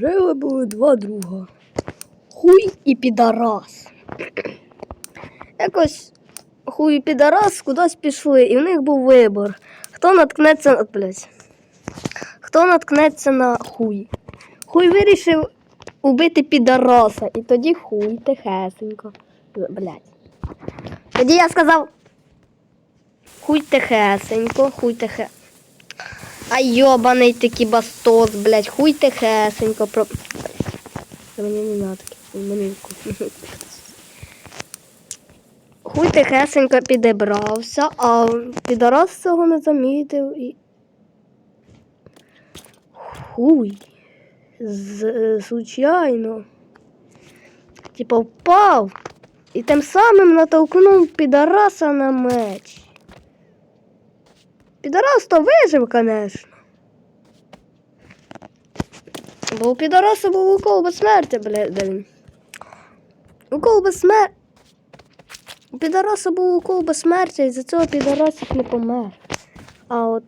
Жили були два друга. Хуй і підарас. Якось хуй і підарас кудись пішли, і в них був вибор. Хто наткнеться, блядь, хто наткнеться на хуй. Хуй вирішив убити підараса, і тоді хуй тихесенько. Блядь. Тоді я сказав. Хуй тихесенько, хуй тихе. А йобаний такий бастос, блядь, хуй тихесенько. Про... Мені не таке, мені вкусно. Хуй тихесенько підібрався, а підарас цього не замітив і. Хуй. З, случайно. Типа впав. І тим самим натолкнув підараса на меч. Підарас то вижив, конечно. Бо у підараса був укол безсмертя, блядь. Укол безсмертя. У підараса був укол безсмертя, і за цього підарасик не помер. А от.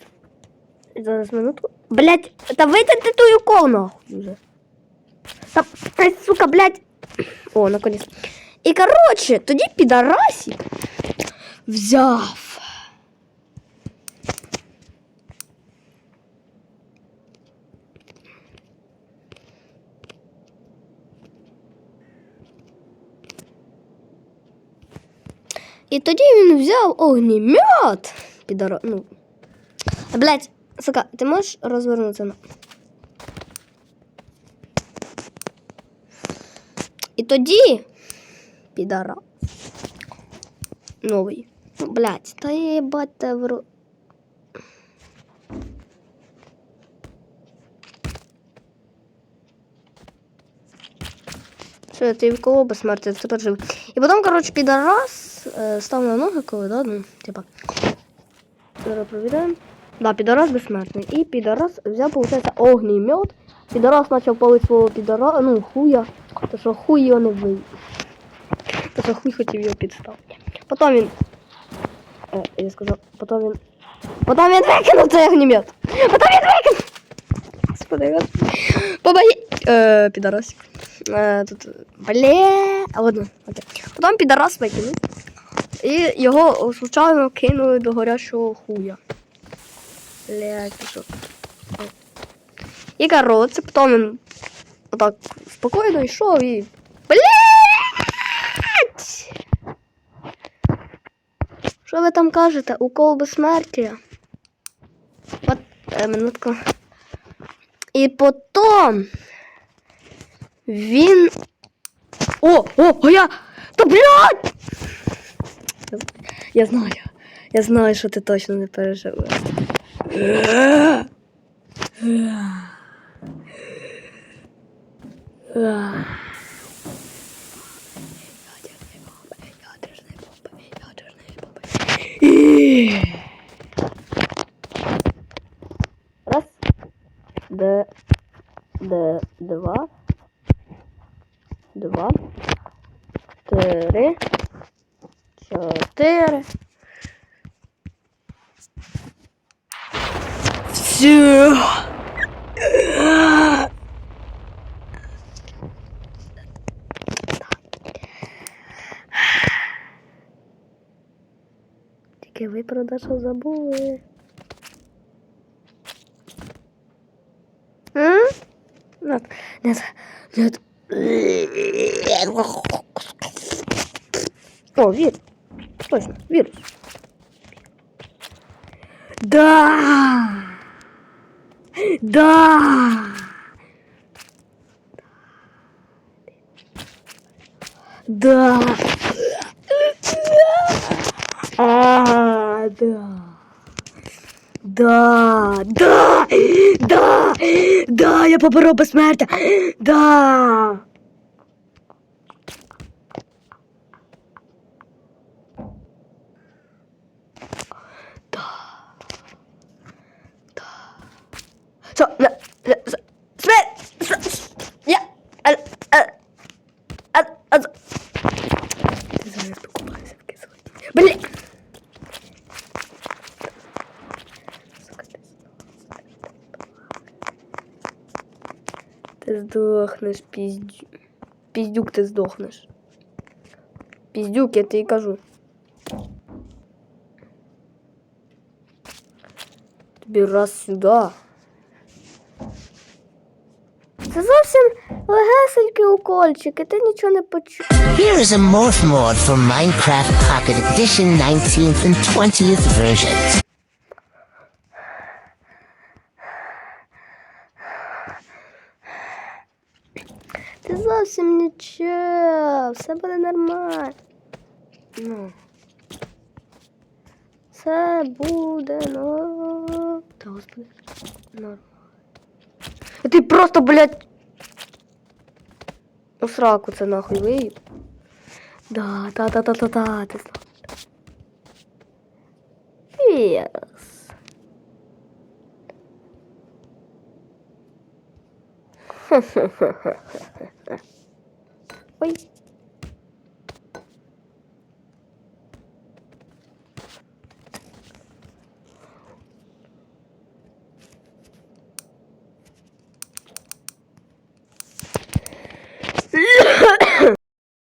Зараз минутку. Блять, та витягти той укол нахуй вже. Та, сука, блядь. О, наконец. І короче, тоді підарасик взяв. І тоді він взяв огнемет. Підаро... Ну. Блять, сука, ти можеш розвернутися. І тоді підара. Новий. Ну, блять, та їбать та вру. Все, ти в кого безсмертя, ти тепер живий. І потім, коротше, підарас е, став на ноги, коли, да, ну, типа. Зараз провіряємо. Да, підарас безсмертний. І підарас взяв, получается, огнемет. Підарас почав палити свого підара, ну, хуя. То що хуй його не вбив. То що хуй хотів його підставити. Потім він. Е, я сказав, потім він. Потім він викинув цей огнемет. Потім він викинув. Господи, господи. Побаги. Е, підарасик. Е, тут. Бле. А ладно. Окей. Потім підарас викинув. І його случайно кинули до горячого хуя. Що? О. І коротше, потім він отак спокійно йшов і. Блять! Що ви там кажете? Укол безсмертя? От, е, минутку. І потім він. О, о, о, я! Та блядь! Я знаю. Я знаю, що ти точно не переживеш. Раз. Д. Д. Два. Три. Чотири. Все. Тільки ви про Дашу забули. Нет, нет, нет. О, вирус. Точно, вирус. Да! Да! Да! А, да! Да, да, да, да, я поборов безсмертя. Да. Що? Не, не, с- смерть! С- с- Я... А, а, а, а, з- Ти зараз покупайся в кислоті. Блін! Сука, ти здох. Ти здох. здохнеш, піздюк. Піздюк, ти здохнеш. Піздюк, я тобі кажу. Тобі раз сюди. Це зовсім легесенький укольчик, і ти нічого не почув. Here is a morph mod for Minecraft Pocket Edition 19th and 20th versions. Ти зовсім нічого, все буде нормально. Ну. Все буде ну. Та господи. Нормально. А Ти просто, блядь. У сраку це нахуй виїб. Да, та та та та та ти слав. Yes. Ой.